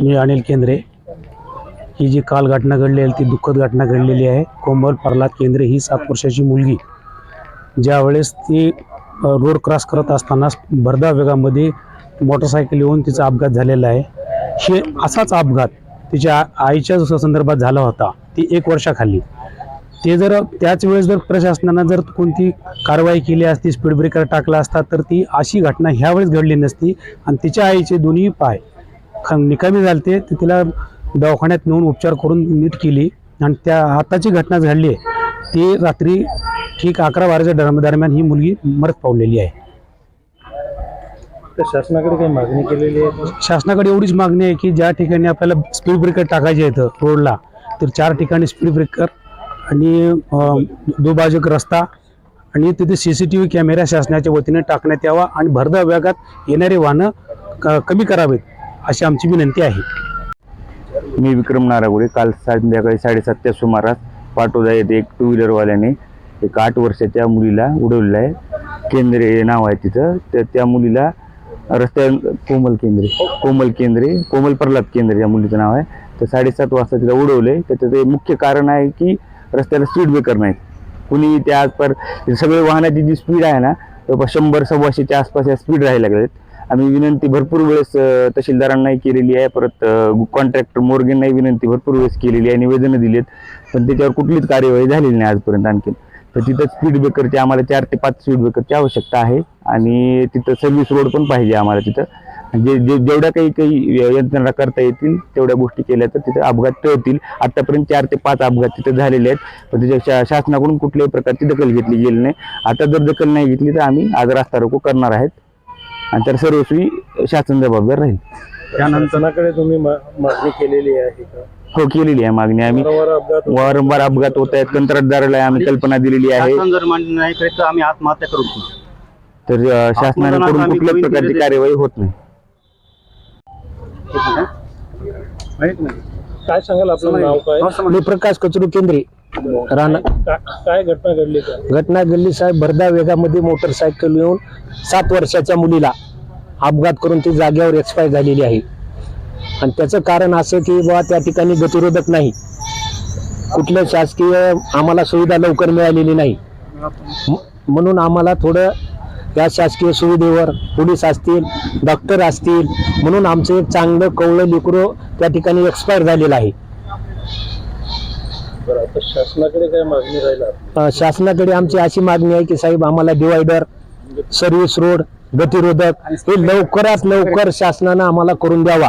मी अनिल केंद्रे. ही जी काल घटना घडली आहे ती दुःखद घटना घडलेली आहे. कोमल प्रल्हाद केंद्रे ही सात वर्षाची मुलगी. ज्यावेळेस ती रोड क्रॉस करत असताना भरधाव वेगामध्ये मोटरसायकल येऊन तिचा अपघात झालेला आहे. हे असाच अपघात तिच्या आईच्या संदर्भात झाला होता ती एक वर्षाखाली. ते जर त्याच वेळेस जर प्रशासनानं जर कोणती कारवाई केली असती स्पीड ब्रेकर टाकला असता तर ती अशी घटना ह्यावेळेस घडली नसती. आणि तिच्या आईचे दोन्ही पाय ख निकामी झालते. तर तिला दवाखान्यात नेऊन उपचार करून नीट केली. आणि त्या आताची घटना घडली आहे. ती रात्री ठीक अकरा बाराच्या दरम- दरम्यान ही मुलगी मरत पावलेली आहे. तर शासनाकडे काही मागणी केलेली आहे? शासनाकडे एवढीच मागणी आहे की ज्या ठिकाणी आपल्याला स्पीड ब्रेकर टाकायचे आहेत रोडला तर चार ठिकाणी स्पीड ब्रेकर आणि अं, दुभाजक रस्ता आणि तिथे C C T V camera शासनाच्या वतीने टाकण्यात यावा आणि भरधाव वेगात येणारे वाहनं कमी करावेत. अशी आमची विनंती आहे. मी विक्रम नारागुडे काल संध्याकाळी साडेसातच्या सुमारास पाटोदा येथे एक टू व्हीलरवाल्याने एक आठ वर्षाच्या मुलीला उडवलेलं आहे. केंद्रे नाव आहे तिचं. तर त्या मुलीला रस्त्या कोमल केंद्रे कोमल केंद्रे कोमल प्रल्हाद केंद्रे या मुलीचं नाव आहे. तर साडेसात वाजता तिला उडवले त्याचं ते मुख्य कारण आहे की रस्त्याला स्पीड ब्रेकर नाहीत. कुणी त्या पर सगळे वाहनाची जी स्पीड आहे ना जवळपास शंभर सव्वाशेच्या आसपास या स्पीड राहायला लागलेत आम्ही विनंती भरपूर वेळेस तहसीलदारांनाही केलेली आहे. परत कॉन्ट्रॅक्टर मोर्गेंनाही विनंती भरपूर वेळेस केलेली आहे निवेदनं आहेत पण त्याच्यावर कुठलीच कार्यवाही झालेली नाही आजपर्यंत आणखी तर तिथं स्पीड ब्रेकरची आम्हाला चार ते पाच स्पीड ब्रेकरची आवश्यकता आहे. आणि तिथं सर्व्हिस रोड पण पाहिजे आम्हाला तिथं. जे जे जेवढ्या काही काही यंत्रणा करता येतील तेवढ्या गोष्टी केल्या तर तिथं अपघात टळतील. आतापर्यंत चार ते पाच अपघात तिथं झालेले आहेत. पण त्याच्या शा- शासनाकडून कुठल्याही प्रकारची दखल घेतली गेली नाही. आता जर दखल नाही घेतली तर आम्ही आज रास्ता रोको करणार आहेत. आणि तर सर्वस्वी शासन जबाबदार राहील. शासनाकडे तुम्ही मागणी केलेली आहे का? हो केलेली आहे मागणी. आम्ही वारंवार अपघात होत. आहेत. कंत्राटदाराला आम्ही कल्पना दिलेली आहे. शासन जर मान्य नाही करीत तर आम्ही आत्महत्या करू तर शासनाकडून कुठल्याच प्रकारची कार्यवाही होत नाही. माहीत नाही. काय सांगाल आपलं नाव काय? मी प्रकाश कचरू केंद्रे. राहणार काय घटना घडली घटना घडली साहेब भरधाव वेगामध्ये मोटरसायकल येऊन सात वर्षाच्या मुलीला अपघात करून ती जागेवर एक्सपायर झालेली आहे. आणि त्याचं कारण असं की बाबा त्या ठिकाणी गतिरोधक नाही. कुठलं शासकीय आम्हाला सुविधा लवकर मिळालेली नाही. म्हणून आम्हाला थोडं या शासकीय सुविधेवर पोलीस असतील डॉक्टर असतील म्हणून आमचं एक चांगलं कवळं लेकरो त्या ठिकाणी एक्सपायर झालेलं आहे. बरं आता शासनाकडे काय मागणी राहिला अ, शासनाकडे आमची अशी मागणी आहे की साहेब आम्हाला डिवायडर सर्व्हिस रोड गतिरोधक हे लवकरात लवकर शासनानं आम्हाला करून द्यावा.